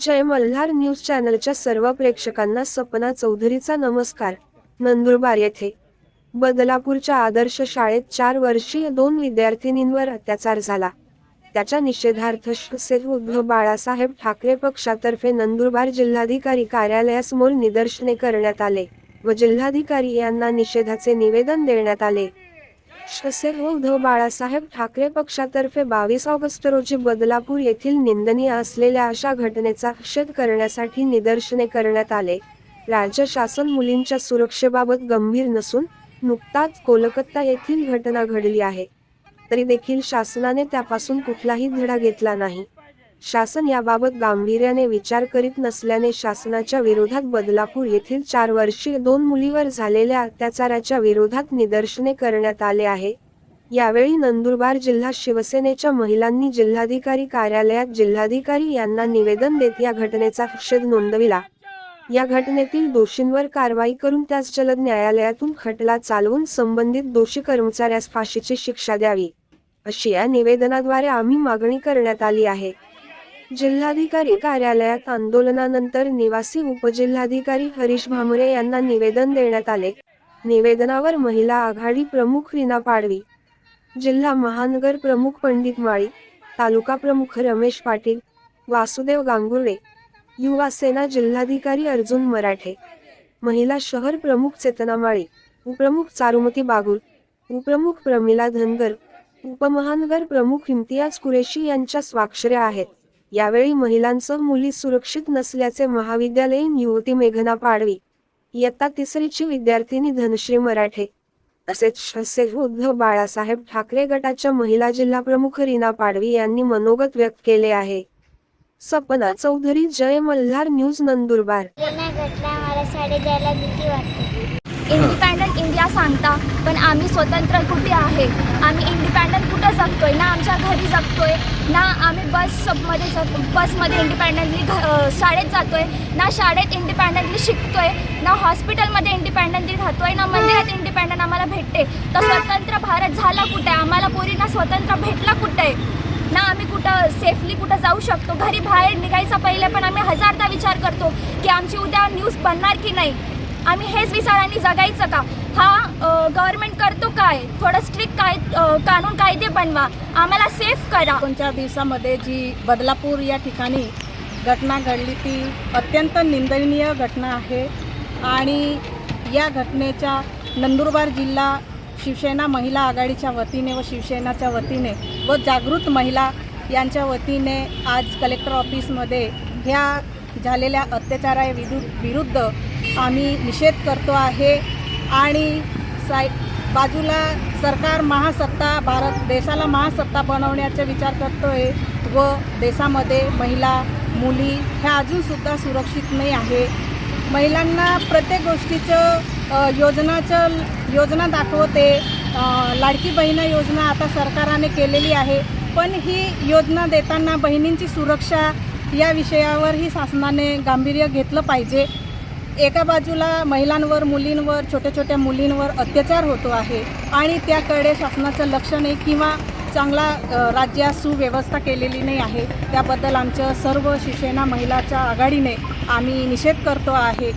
जय Malhar news चॅनलच्या सर्व प्रेक्षकांना सपना चौधरीचा नमस्कार. नंदुरबार येथे बदलापूरच्या आदर्श शाळेत चार वर्षीय दोन विद्यार्थिनींवर अत्याचार झाला. त्याच्या निषेधार्थ शिवसेना उद्धव बाळासाहेब ठाकरे पक्षातर्फे नंदुरबार जिल्हाधिकारी कार्यालयासमोर निदर्शने करण्यात आले व जिल्हाधिकारी यांना निषेधाचे निवेदन देण्यात आले. शिवसेना उद्धव बाळासाहेब ठाकरे पक्षातर्फे बावीस ऑगस्ट रोजी बदलापूर येथील निंदनीय असलेल्या अशा घटनेचा निषेध करण्यासाठी निदर्शने करण्यात आले. राज्य शासन मुलींच्या सुरक्षेबाबत गंभीर नसून नुकताच कोलकाता येथील घटना घडली आहे. तरी देखील शासनाने त्यापासून कुठलाही धडा घेतला नाही. शासन याबाबत गांभीर्याने विचार करीत नसल्याने शासनाच्या विरोधात बदलापूर येथील चार वर्षीय दोन मुलीवर झालेल्या अत्याचाराच्या विरोधात निदर्शने करण्यात आले आहे. यावेळी नंदुरबार जिल्हा शिवसेनेच्या महिलांनी जिल्हाधिकारी कार्यालयात जिल्हाधिकारी यांना निवेदन देत या घटनेचा निषेध नोंदविला. या घटनेतील दोषींवर कारवाई करून त्यास जलद न्यायालयातून खटला चालवून संबंधित दोषी कर्मचाऱ्यास फाशीची शिक्षा द्यावी अशी या निवेदनाद्वारे आम्ही मागणी करण्यात आली आहे. जिल्हाधिकारी कार्यालयात आंदोलनानंतर निवासी उपजिल्हाधिकारी हरीश भामरे यांना निवेदन देण्यात आले. निवेदनावर महिला आघाडी प्रमुख रीना पाडवी जिल्हा महानगर प्रमुख पंडित माळी तालुका प्रमुख रमेश पाटील वासुदेव गांगुर्डे युवा सेना जिल्हाधिकारी अर्जुन मराठे महिला शहर प्रमुख चेतना माळी उपप्रमुख चारुमती बागुल उपप्रमुख प्रमिला धनगर उपमहानगर प्रमुख इम्तियाज कुरेशी यांच्या स्वाक्षऱ्या आहेत. यावेळी महिलांचं मुली सुरक्षित नसल्याचे महाविद्यालयीन युवती मेघना पाडवी इयत्ता तिसरीची विद्यार्थिनी धनश्री मराठे तसेच शसे उद्धव बाळासाहेब ठाकरे गटाच्या महिला जिल्हा प्रमुख रीना पाडवी यांनी मनोगत व्यक्त केले आहे. सपना चौधरी जय मल्हार न्यूज नंदुरबार. घटना मला साडे द्यायला भीती वाटते. इंडिपेंडंट इंडिया सांगता पण आम्ही स्वतंत्र कुठे आहे? आम्ही इंडिपेंडंट कुठं जगतोय? ना आमच्या घरी जगतोय ना आम्ही बसमध्ये जग बसमध्ये इंडिपेंडंटली शाळेत जातोय ना शाळेत इंडिपेंडंटली शिकतोय ना हॉस्पिटलमध्ये इंडिपेंडंटली राहतोय ना मंदिरात इंडिपेंडंट आम्हाला भेटते. तर स्वतंत्र भारत झाला कुठे? आम्हाला पोरींना स्वतंत्र भेटला कुठे? ना आम्ही कुठं सेफली कुठं जाऊ शकतो? घरी बाहेर निघायचा पहिले पण आम्ही हजारदा विचार करतो की आमची उद्या न्यूज बनणार की नाही? आम्ही हेच विचारांनी जगायचं का? हा गव्हर्नमेंट करतो काय? थोडं स्ट्रिक्ट काय कानून कायदे बनवा. आम्हाला सेफ करा. दोन दिवसामध्ये जी बदलापूर या ठिकाणी घटना घडली ती अत्यंत निंदनीय घटना आहे. आणि या घटनेच्या नंदुरबार जिल्हा शिवसेना महिला आघाडीच्या वतीने व शिवसेनाच्या वतीने व जागृत महिला यांच्या वतीने आज कलेक्टर ऑफिसमध्ये ह्या झालेल्या अत्याचारा विरु विरुद्ध आम्ही निषेध करतो आहे. आणि साय बाजूला सरकार महासत्ता भारत देशाला महासत्ता बनवण्याचा विचार करतो आहे व देशामध्ये महिला मुली ह्या अजूनसुद्धा सुरक्षित नाही आहे. महिलांना प्रत्येक गोष्टीचं योजनाचं योजना दाखवते. लाडकी बहिणा योजना आता सरकारने केलेली आहे. पण ही योजना देताना बहिणींची सुरक्षा या विषयावर ही शासनाने गांभीर्य घेतलं पाहिजे. एका बाजूला महिलांवर मुलींवर छोट्या छोट्या मुलींवर अत्याचार होतो आहे आणि त्याकडे शासनाचं लक्ष नाही किंवा चांगला राज्यात सुव्यवस्था केलेली नाही आहे. त्याबद्दल आमचं सर्व शिवसेना महिलाच्या आघाडीने आम्ही निषेध करतो आहे.